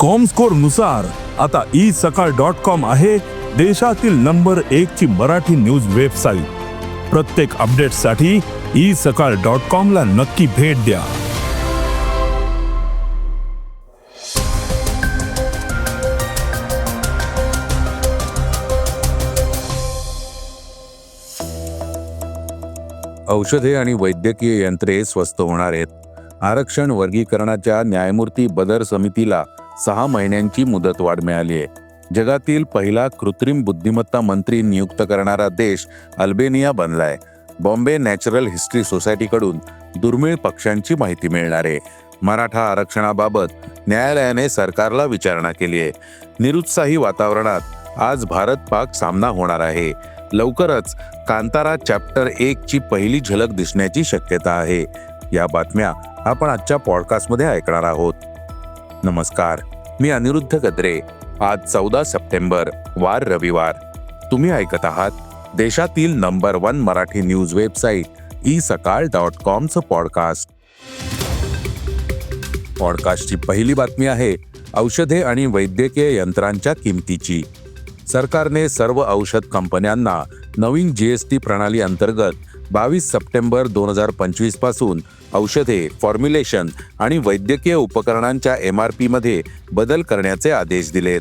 कॉमस्कोरनुसार आता E Sakal dot com आहे देशातील नंबर एक ची मराठी न्यूज वेबसाईट प्रत्येक अपडेटसाठी ई सकाळ डॉट कॉम ला नक्की भेट द्या. औषधे आणि वैद्यकीय यंत्रे स्वस्त होणार आहेत. आरक्षण वर्गीकरणाच्या न्यायमूर्ती बदर समितीला सहा महिन्यांची मुदतवाढ मिळाली आहे. जगातील पहिला कृत्रिम बुद्धिमत्ता मंत्री नियुक्त करणारा देश अल्बेनिया बनलाय. बॉम्बे नॅचरल हिस्ट्री सोसायटीकडून दुर्मिळ पक्षांची माहिती मिळणार आहे. मराठा आरक्षणाबाबत न्यायालयाने सरकारला विचारणा केली आहे. निरुत्साही वातावरणात आज भारत पाक सामना होणार आहे. लवकरच कांतारा चॅप्टर एक ची पहिली झलक दिसण्याची शक्यता आहे. या बातम्या आपण आजच्या पॉडकास्टमध्ये ऐकणार आहोत. नमस्कार. मी अनिरुद्ध गद्रे. आज चौदा सप्टेंबर वार रविवार. तुम्ही ऐकत आहात देशातील number one Marathi news website E Sakal dot कॉमचं podcast. पॉडकास्टची पहिली बातमी आहे औषधे आणि वैद्यकीय यंत्रांच्या किमतीची. सरकारने सर्व औषध कंपन्यांना नवीन जीएसटी प्रणाली अंतर्गत बावीस सप्टेंबर दोन हजार पंचवीसपासून औषधे फॉर्म्युलेशन आणि वैद्यकीय उपकरणांच्या एम आर पीमध्ये बदल करण्याचे आदेश दिलेत.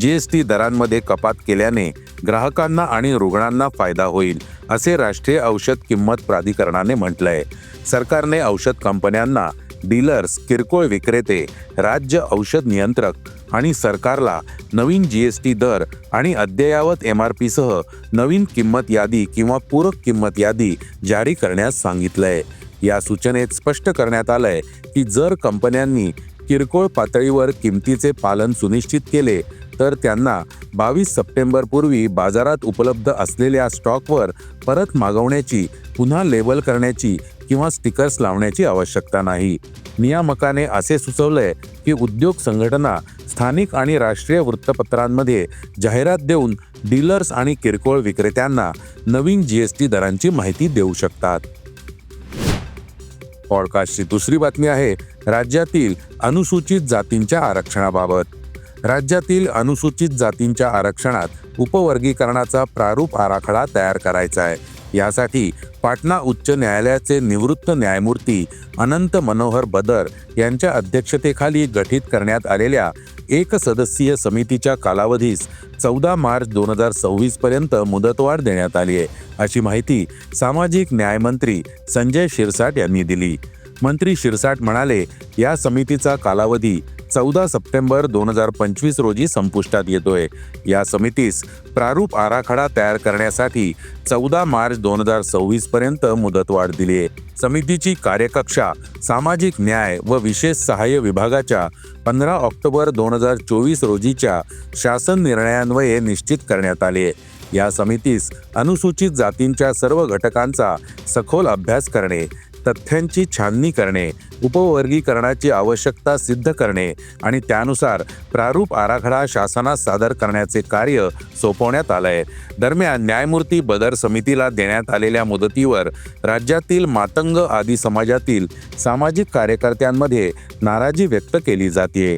जीएसटी दरांमध्ये कपात केल्याने ग्राहकांना आणि रुग्णांना फायदा होईल असे राष्ट्रीय औषध किंमत प्राधिकरणाने म्हटलंय. सरकारने औषध कंपन्यांना डीलर्स किरकोळ विक्रेते राज्य औषध नियंत्रक आणि सरकारला नवीन जी एस टी दर आणि अद्ययावत एम आर पीसह नवीन किंमत यादी किंवा पूरक किंमत यादी जारी करण्यास सांगितलंय. या सूचनेत स्पष्ट करण्यात आलंय की जर कंपन्यांनी किरकोळ पातळीवर किमतीचे पालन सुनिश्चित केले तर त्यांना बावीस सप्टेंबरपूर्वी बाजारात उपलब्ध असलेल्या स्टॉकवर परत मागवण्याची पुन्हा लेबल करण्याची किंवा स्टिकर्स लावण्याची आवश्यकता नाही. नियामकाने असे सुचवलंय की उद्योग संघटना स्थानिक आणि राष्ट्रीय वृत्तपत्रांमध्ये जाहिरात देऊन डीलर्स आणि किरकोळ विक्रेत्यांना नवीन जीएसटी दरांची माहिती देऊ शकतात. पॉडकास्टची दुसरी बातमी आहे राज्यातील अनुसूचित जातींच्या आरक्षणाबाबत. राज्यातील अनुसूचित जातींच्या आरक्षणात उपवर्गीकरणाचा प्रारूप आराखडा तयार करायचा आहे. यासाठी पाटणा उच्च न्यायालयाचे निवृत्त न्यायमूर्ती अनंत मनोहर बदर यांच्या अध्यक्षतेखाली गठीत करण्यात आलेल्या एक सदस्यीय समितीच्या कालावधीस चौदा मार्च दोन हजार सव्वीस पर्यंत मुदतवाढ देण्यात आली आहे अशी माहिती सामाजिक न्यायमंत्री संजय शिरसाट यांनी दिली. मंत्री शिरसाट म्हणाले या समितीचा कालावधी चौदा सप्टेंबर दोन हजार पंचवीस रोजी संपुष्टात येतोय. या समितीस प्रारूप आराखडा तयार करण्यासाठी चौदा मार्च दोन हजार सव्वीस पर्यंत मुदतवाढ दिली आहे समितीची कार्यकक्षा सामाजिक न्याय व विशेष सहाय्य विभागाच्या पंधरा ऑक्टोबर दोन हजार चोवीस रोजीच्या शासन निर्णयान्वये निश्चित करण्यात आली आहे या समितीस अनुसूचित जातींच्या सर्व घटकांचा सखोल अभ्यास करणे तथ्यांची छाननी करणे उपवर्गीकरणाची आवश्यकता सिद्ध करणे आणि त्यानुसार प्रारूप आराखडा शासनास सादर करण्याचे कार्य सोपवण्यात आलंय. दरम्यान न्यायमूर्ती बदर समितीला देण्यात आलेल्या मुदतीवर राज्यातील मातंग आदी समाजातील सामाजिक कार्यकर्त्यांमध्ये नाराजी व्यक्त केली जाते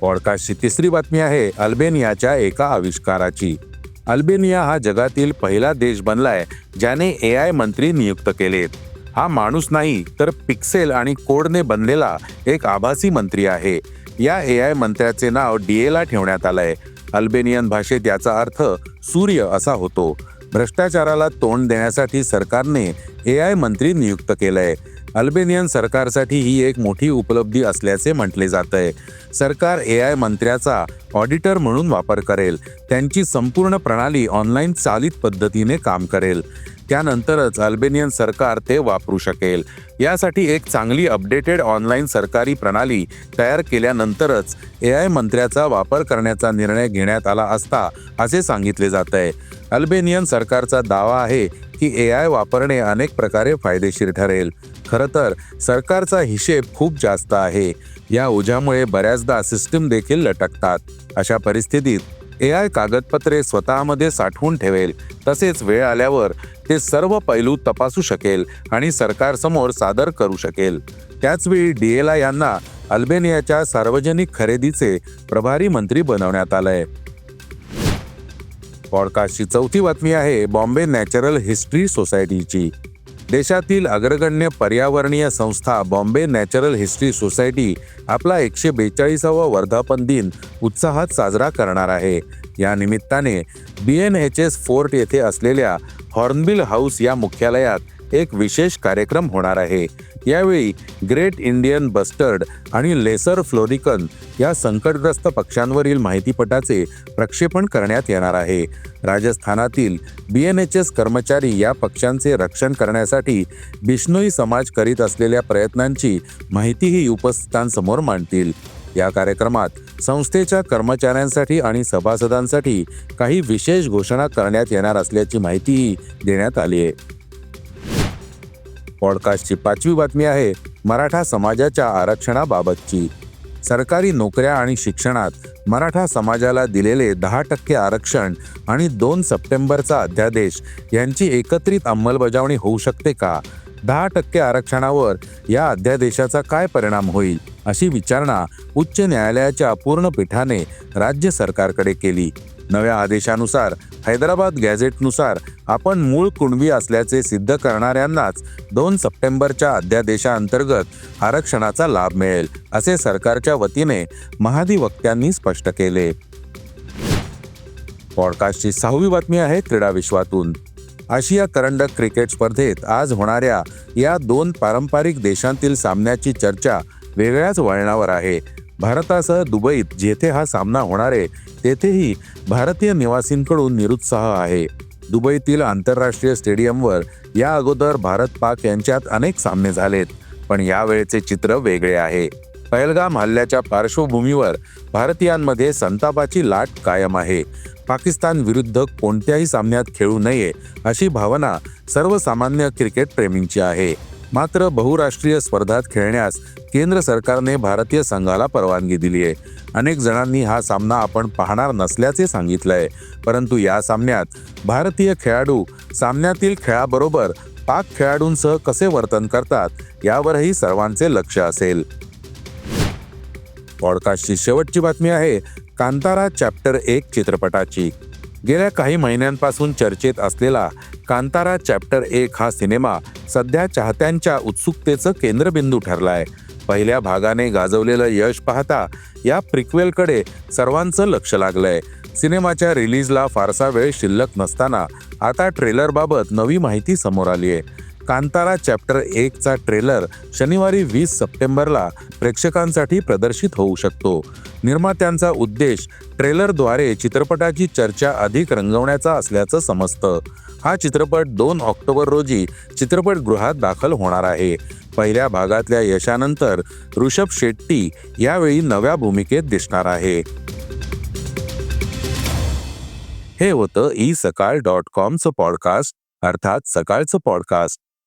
पॉडकास्टची तिसरी बातमी आहे अल्बेनियाच्या एका आविष्काराची. अल्बेनिया हा जगातील पहिला देश बनलाय ज्याने ए आय मंत्री नियुक्त केलेत हा माणूस नाही तर पिक्सेल आणि कोडने बनलेला एक आभासी मंत्री आहे. या ए आय मंत्र्याचे नाव डीएला ठेवण्यात आलंय. अल्बेनियन भाषेत याचा अर्थ सूर्य असा होतो. भ्रष्टाचाराला तोंड देण्यासाठी सरकारने ए आय मंत्री नियुक्त केलंय. अल्बेनियन सरकारसाठी ही एक मोठी उपलब्धी असल्याचे म्हटले जात आहे सरकार ए आय मंत्र्याचा ऑडिटर म्हणून वापर करेल. त्यांची संपूर्ण प्रणाली ऑनलाईन चालित पद्धतीने काम करेल. त्यानंतरच अल्बेनियन सरकार ते वापरू शकेल. यासाठी एक चांगली अपडेटेड ऑनलाईन सरकारी प्रणाली तयार केल्यानंतरच ए आय मंत्र्याचा वापर करण्याचा निर्णय घेण्यात आला असता असे सांगितले जात आहे अल्बेनियन सरकारचा दावा आहे की ए आय वापरणे अनेक प्रकारे फायदेशीर ठरेल. खरं तर सरकारचा हिशेब खूप जास्त आहे. या ओझ्यामुळे बऱ्याचदा सिस्टीम देखील लटकतात. अशा परिस्थितीत ए आय कागदपत्रे स्वतःमध्ये साठवून ठेवेल तसेच वेळ आल्यावर ते सर्व पैलू तपासू शकेल आणि सरकारसमोर सादर करू शकेल. त्याचवेळी डिएला यांना अल्बेनियाच्या सार्वजनिक खरेदीचे प्रभारी मंत्री बनवण्यात आलंय. पॉडकास्टची चौथी बातमी आहे बॉम्बे नॅचरल हिस्ट्री सोसायटीची. देशातील अग्रगण्य पर्यावरणीय संस्था बॉम्बे नॅचरल हिस्ट्री सोसायटी आपला एकशे बेचाळीसावा वर्धापन दिन उत्साहात साजरा करणार आहे. या निमित्ताने B N H S fort येथे असलेल्या हॉर्नबिल हाऊस या मुख्यालयात एक विशेष कार्यक्रम होणार आहे. यावेळी ग्रेट इंडियन बस्टर्ड आणि लेसर फ्लोरिकन या संकटग्रस्त पक्ष्यांवरील माहितीपटाचे प्रक्षेपण करण्यात येणार आहे. राजस्थानातील बी एन एच एस कर्मचारी या पक्ष्यांचे रक्षण करण्यासाठी बिष्णोई समाज करीत असलेल्या प्रयत्नांची माहितीही उपस्थितांसमोर मांडतील. या कार्यक्रमात संस्थेच्या कर्मचाऱ्यांसाठी आणि सभासदांसाठी काही विशेष घोषणा करण्यात येणार असल्याची माहितीही देण्यात आली आहे. पॉडकास्टची पाचवी बातमी आहे मराठा समाजाच्या आरक्षणाबाबतची. सरकारी नोकऱ्या आणि शिक्षणात मराठा समाजाला दिलेले दहा टक्के आरक्षण आणि दोन सप्टेंबरचा अध्यादेश यांची एकत्रित अंमलबजावणी होऊ शकते का? दहा टक्के आरक्षणावर या अध्यादेशाचा काय परिणाम होईल? अशी विचारणा उच्च न्यायालयाच्या पूर्ण पीठाने राज्य सरकारकडे केली. नव्या आदेशानुसार हैदराबाद गॅझेटनुसार आपण मूळ कुणबी असल्याचे सिद्ध करणाऱ्यांनाच दोन सप्टेंबरच्या अध्यादेशाअंतर्गत आरक्षणाचा लाभ मिळेल असे सरकारच्या वतीने महाधिवक्त्यांनी स्पष्ट केले. पॉडकास्टची सहावी बातमी आहे क्रीडा विश्वातून. आशिया करंडक क्रिकेट स्पर्धेत आज होणाऱ्या या दोन पारंपरिक देशांतील सामन्याची चर्चा वेगळ्याच वळणावर आहे. भारतासह दुबईत जेथे हा सामना होणार आहे तेथेही भारतीय निवासींकडून निरुत्साह आहे. दुबईतील आंतरराष्ट्रीय स्टेडियमवर या अगोदर भारत पाक यांच्यात अनेक सामने झालेत पण यावेळेचे चित्र वेगळे आहे. पहलगाम हल्ल्याच्या पार्श्वभूमीवर भारतीयांमध्ये संतापाची लाट कायम आहे. पाकिस्तान विरुद्ध कोणत्याही सामन्यात खेळू नये अशी भावना सर्वसामान्य क्रिकेट प्रेमींची आहे. मात्र बहुराष्ट्रीय स्पर्धात खेळण्यास केंद्र सरकारने भारतीय संघाला परवानगी दिली आहे. अनेक जणांनी हा सामना आपण पाहणार नसल्याचे सांगितलंय. परंतु या सामन्यात भारतीय खेळाडू सामन्यातील खेळाबरोबर पाक खेळाडूंसह कसे वर्तन करतात यावरही सर्वांचे लक्ष असेल. पॉडकास्टची शेवटची बातमी आहे कांतारा चॅप्टर एक चित्रपटाची. गेल्या काही महिन्यांपासून चर्चेत असलेला कांतारा चॅप्टर एक हा सिनेमा सध्या चाहत्यांच्या उत्सुकतेचं केंद्रबिंदू ठरलाय. पहिल्या भागाने गाजवलेलं यश पाहता या प्रिक्वेलकडे सर्वांचं लक्ष लागलंय. सिनेमाच्या रिलीजला फारसा वेळ शिल्लक नसताना आता ट्रेलरबाबत नवी माहिती समोर आली आहे कांतारा चॅप्टर एकचा ट्रेलर शनिवारी वीस सप्टेंबरला प्रेक्षकांसाठी प्रदर्शित होऊ शकतो. निर्मात्यांचा उद्देश ट्रेलरद्वारे चित्रपटाची चर्चा अधिक रंगवण्याचा असल्याचं समजतं. हा चित्रपट दोन ऑक्टोबर रोजी चित्रपटगृहात दाखल होणार आहे. पहिल्या भागातल्या यशानंतर ऋषभ शेट्टी यावेळी नव्या भूमिकेत दिसणार आहे. हे होतं ई सकाळ डॉट कॉमचं पॉडकास्ट अर्थात सकाळचं पॉडकास्ट.